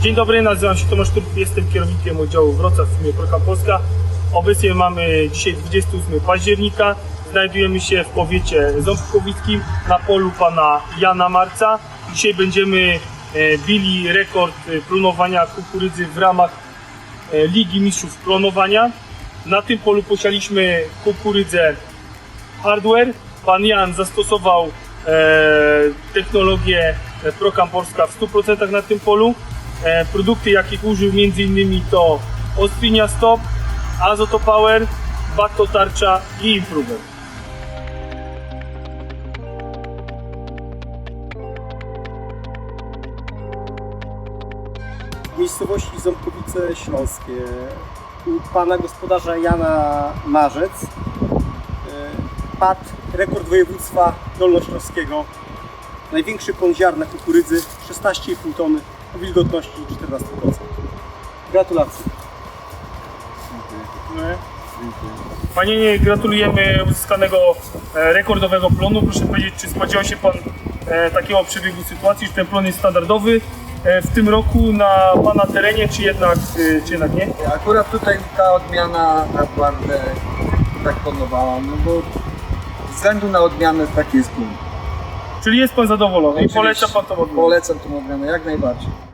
Dzień dobry, nazywam się Tomasz Turk, jestem kierownikiem oddziału Wrocław w Proka Polska. Obecnie mamy dzisiaj 28 października. Znajdujemy się w powiecie ząbkowickim na polu pana Jana Marca. Dzisiaj będziemy e, bili rekord e, klonowania kukurydzy w ramach e, Ligi Mistrzów Klonowania. Na tym polu posialiśmy kukurydzę hardware. Pan Jan zastosował e, technologię e, Procam Polska w 100% na tym polu. E, produkty, jakich użył m.in. to Ospinia Stop, Azoto Power, Batto Tarcza i Improver. miejscowości Ząbkowice Śląskie. U pana gospodarza Jana Marzec e, padł rekord województwa dolnośląskiego. Największy plon ziarna kukurydzy 16,5 tony o wilgotności 14%. Gratulacje. Panie, nie, gratulujemy uzyskanego e, rekordowego plonu. Proszę powiedzieć, czy spodziewał się Pan e, takiego przebiegu sytuacji, że ten plon jest standardowy e, w tym roku na Pana terenie, czy jednak, e, czy jednak nie? Akurat tutaj ta odmiana naprawdę tak podobała, no bo ze względu na odmianę taki jest punkt. Czyli jest Pan zadowolony i poleca Pan tą odmianę? Polecam tą odmianę jak najbardziej.